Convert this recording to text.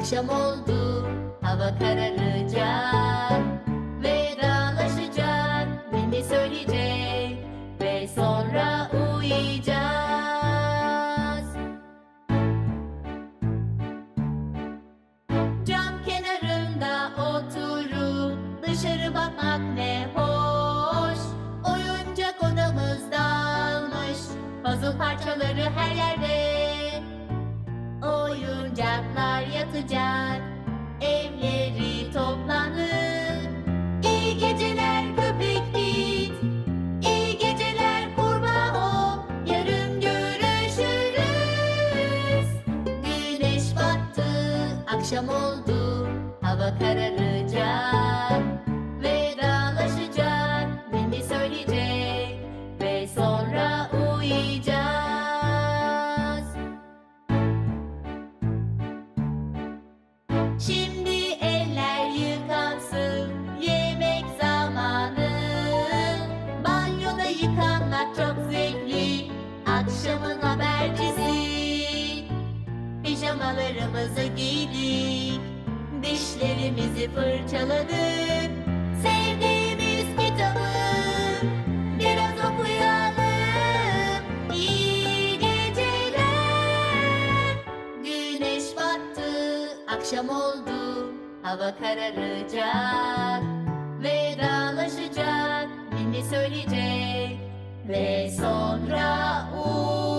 Akşam oldu, hava kararacak Vedalaşacak, ninni söyleyecek Ve sonra uyuyacağız. Cam kenarında oturup dışarı bakmak ne hoş. Oyuncak odamız dağılmış Puzzle parçaları her yerde yatacak. Evleri toplanır. İyi geceler köpek git. İyi geceler kurbağa hop Yarın görüşürüz. Güneş battı Akşam oldu. Hava kararacak yıkanmak çok zevkli, akşamın habercisi. Pijamalarımızı giydik, dişlerimizi fırçaladık. Sevdiğimiz kitabı biraz okuyalım. İyi geceler. Güneş battı, akşam oldu, hava kararacak Vedalaşacak, ninni söyleyecek Ve sonra uyuyacağız